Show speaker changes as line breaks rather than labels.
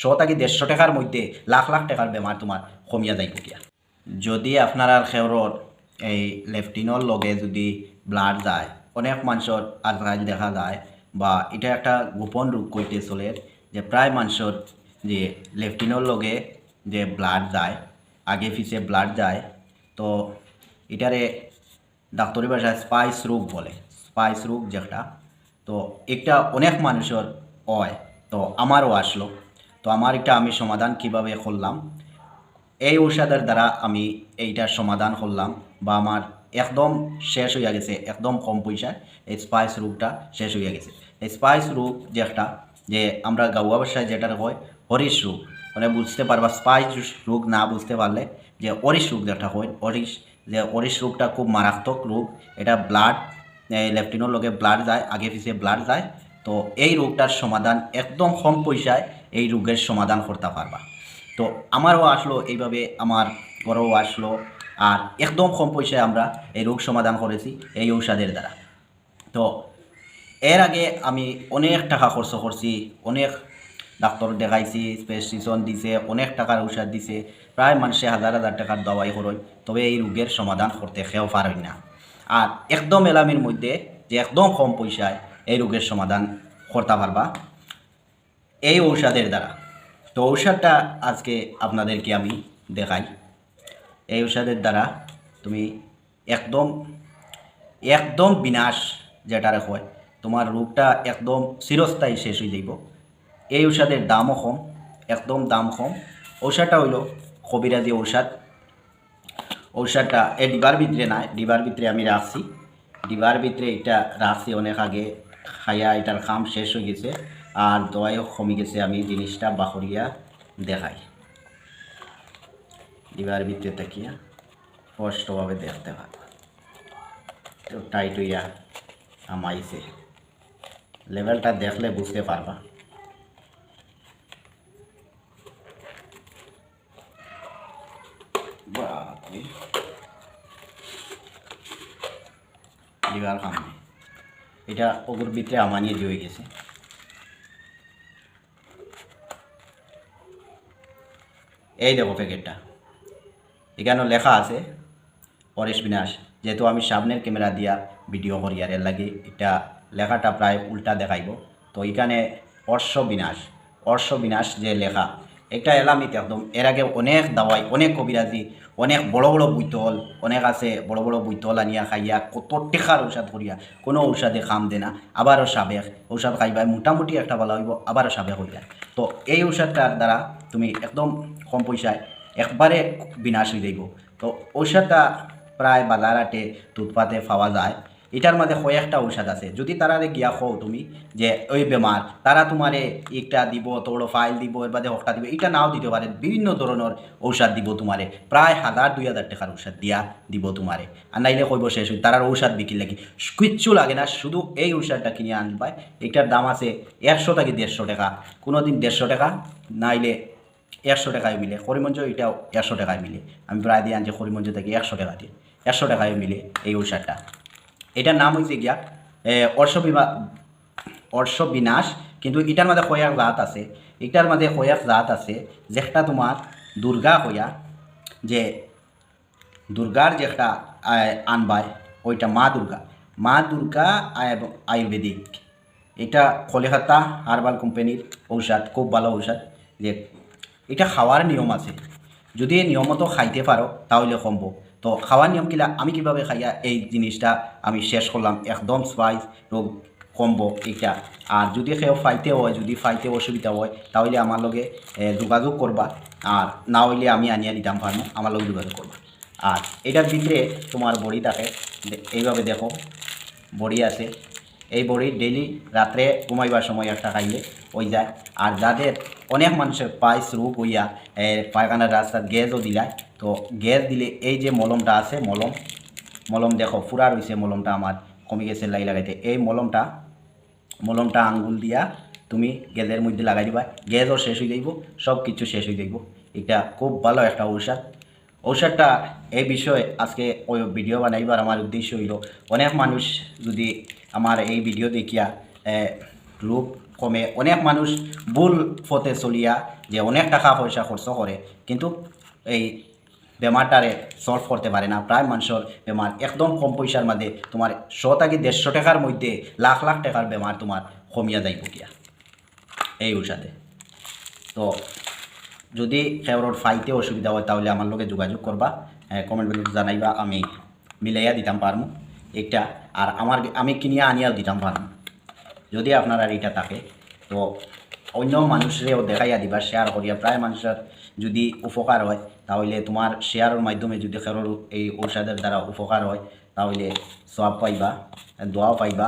Show থাকি দেড়শো টাকার মধ্যে লাখ লাখ টাকার বেমার তোমার কমিয়া যাইব কিয়া যদি আপনার খেওরর এই লেফটিনর লগে যদি ব্লাড যায়, অনেক মানুষের আজকাল দেখা যায় বা এটা একটা গোপন রোগ কইতে চলে যে প্রায় মানুষের যে লেফটিনর লগে যে ব্লাড যায়, আগে পিছে ব্লাড যায়, তো এটারে ডাক্তারি ভাষায় স্পাইস রোগ বলে স্পাইস রোগ যেটা, তো একটা অনেক মানুষের হয়, তো আমারও আসলো। তো আমার এটা আমি সমাধান কীভাবে করলাম? এই ঔষধের দ্বারা আমি এইটার সমাধান করলাম বা আমার একদম শেষ হইয়া গেছে, একদম কম পয়সায় এই স্পাইস রোগটা শেষ হইয়া গেছে। এই স্পাইস রোগ যে একটা, যে আমরা গাওয়া ভাষায় যেটা হয় হরিশ রোগ। মানে বুঝতে পারবা স্পাইস রোগ না বুঝতে পারলে যে অরিশ রোগ যেটা হয় অরিশ, যে অরিশ রোগটা খুব মারাত্মক রোগ। এটা ব্লাড লেফটিনোর লগে ব্লাড যায়, আগে পিছিয়ে ব্লাড যায় তো এই রোগটার সমাধান একদম কম পয়সায় এই রোগের সমাধান করতে পারবা। তো আমারও আসলো, এইভাবে আমার ঘরেও আসলো আর একদম কম পয়সায় আমরা এই রোগ সমাধান করেছি এই ঔষধের দ্বারা। তো এর আগে আমি অনেক টাকা খরচ করছি, অনেক ডাক্তার দেখাইছি প্রেসক্রিপশন দিছে, অনেক টাকার ঔষধ দিছে, প্রায় মানুষে হাজার হাজার টাকার দাওয়াই করই তবে এই রোগের সমাধান করতে খেয়েও পারেন না। আর একদম এলামির মধ্যে যে একদম কম পয়সায় এই রোগের সমাধান করতে পারবা। এই ঔষধের দ্বারা। তো ঔষধটা আজকে আপনাদেরকে আমি দেখাই। এই ঔষধের দ্বারা তুমি একদম একদম বিনাশ যেটারে হয়, তোমার রোগটা একদম চিরস্থায়ী শেষ হয়ে যাইব। এই ঔষধের দামও কম, একদম দাম কম। ঔষধটা হইল কবিরাজি ঔষধ। ঔষধটা, এই ডিবার ভিতরে নাই ডিবার ভিতরে আমি রাখছি। ডিবার ভিতরে এটা রাখছি অনেক আগে। খাইয়া এটার কাম শেষ হয়ে গেছে। আর দোয়াইও কমে গেছে, আমি জিনিসটা বাহরিয়া দেখাই। ডিবার ভিতরে তাকিয়া স্পষ্টভাবে দেখতে পারবা তো টাইট হইয়া আমাইছে লেভেলটা দেখলে বুঝতে পারবা বাপরে লিভার কাম। নেই এটা ওগুর ভিতরে আমানিয়ে দিয়ে গেছে। এই দেখো প্যাকেটটা। এখানে লেখা আছে, পরেশ বিনাশ, যেহেতু আমি সামনের ক্যামেরা দিয়া ভিডিও করি আর এর লাগে এটা লেখাটা প্রায় উল্টা দেখাইব। তো এখানে অর্শ বিনাশ অর্শ বিনাশ যে লেখা, এটা এলামিত একদম, এর আগে অনেক দাওয়াই, অনেক কবিরাজি অনেক বড় বড় বৈতল অনেক আছে বড় বড় বৈতল আনিয়া খাইয়া, কত টেকার ঔষধ করিয়া, কোনো ঔষধে খাম দে না, আবারও সাবেক, ঔষধ খাইবা, মোটামুটি একটা ভালো হইব, আবারও সাবেক হইয়া। তো এই ঔষধটার দ্বারা তুমি একদম কম পয়সায় একবারে বিনাশ হয়ে যাইব। তো ঔষধটা প্রায় বাজার হাটে টুথপাতে পাওয়া যায়। এটার মধ্যে কয়েকটা ঔষধ আছে। যদি তারারে গিয়া খো তুমি যে ওই বেমার, তারা তোমারে একটা দিব, তোর ফাইল দিব, এর বাদে হকটা দিব, এটা নাও দিতে পারে। বিভিন্ন ধরনের ঔষধ দিব তোমারে। প্রায় হাজার, দুই হাজার টাকার ঔষধ দিয়া দিব তোমারে। আর নাইলে কইব শেষ তারার ঔষধ বিক্রি লাগে। কিচ্ছু লাগে না, শুধু এই ঔষধটা কিনে আনবাই। এটার দাম আছে একশো থেকে দেড়শো টাকা। কোনো দিন দেড়শো টাকা, নাইলে একশো টাকায় মিলে। করিমঞ্জ এটাও একশো টাকায় মিলে। আমি প্রায় দিয়ে আনছি করিমঞ্জ থেকে একশো টাকা দিয়ে। একশো টাকায় মিলে এই ঔষধটা। এটার নাম হয়েছে গিয়া অর্শ অর্শ বিনাশ কিন্তু এটার মধ্যে কয়েক জাত আছে। এটার মধ্যে কয়েক জাত আছে যেটা তোমার দুর্গা হইয়া, যে দুর্গার যেটা আনবায় ওইটা মা দুর্গা। মা দুর্গা আয়ুর্বেদিক। এটা কলিকাতা হার্বাল কোম্পানির ঔষধ, খুব ভালো ঔষধ। যে, এটা খাওয়ার নিয়ম আছে। যদি নিয়মত খাইতে পারো, তাহলে কমবো তো খাওয়ার নিয়ম কিলা আমি কীভাবে খাইয়া এই জিনিসটা আমি শেষ করলাম? একদম স্পাইস রোগ কমবো এটা আর যদি সেও ফাইতে হয়, যদি ফাইতে অসুবিধা হয়, তাহলে আমার লগে যোগাযোগ করবা। আর না হইলে আমি আনিয়া নিতাম পারব আমার লগে যোগাযোগ করবা। আর এটার ভিতরে তোমার বড়ি থাকে এইভাবে দেখো, বড়ি আছে। এই বড়ি ডেইলি রাত্রে ঘুমাইবার সময় একটা খাইলে ওই যায়। আর যাদের অনেক মানুষের পাইস রূপ হইয়া পায়খানার রাস্তার গ্যাসও দিলায়, তো গ্যাস দিলে এই যে মলমটা আছে, মলম মলম দেখো, ফুরা রয়েছে মলমটা আমার, কমে গেছে লাই লাগাইতে। এই মলমটা মলমটা আঙ্গুল দিয়া তুমি গ্যাসের মধ্যে লাগাই দিবা। গ্যাসও শেষ হয়ে যাইব সব কিছু শেষ হয়ে যাইব। এটা খুব ভালো একটা ঔষধ। ঔষধটা এই বিষয়ে আজকে ওই ভিডিও বানাইবার আমার উদ্দেশ্য হইল। অনেক মানুষ যদি আমার এই ভিডিও দেখিয়া রূপ কমে, অনেক মানুষ ভুল পথে চলিয়া যে অনেক টাকা পয়সা খরচ করে, কিন্তু এই বেমারটারে সলভ করতে পারে না। প্রায় মানুষের বেমার একদম কম পয়সার মধ্যে তোমার শো থাকি দেড়শো টাকার মধ্যে লাখ লাখ টাকার বেমার তোমার কমিয়া যাইব গিয়া। এই ঔষধে। তো যদি খেওরর ফাইতে অসুবিধা হয়, তাহলে আমার লগে যোগাযোগ করবা কমেন্ট বক্সে জানাইবা, আমি মিলাইয়া দিতাম পারমু এটা। আর আমার আমি কিনিয়া আনিয়াও দিতাম পারমু। যদি আপনার আর এটা থাকে, তো অন্য মানুষরেও দেখাইয়া দিবা শেয়ার করিয়া। প্রায় মানুষের যদি উপকার হয়, তাহলে তোমার শেয়ারের মাধ্যমে যদি খেরোর এই ঔষধের দ্বারা উপকার হয়, তাহলে সব পাইবা, দোয়াও পাইবা।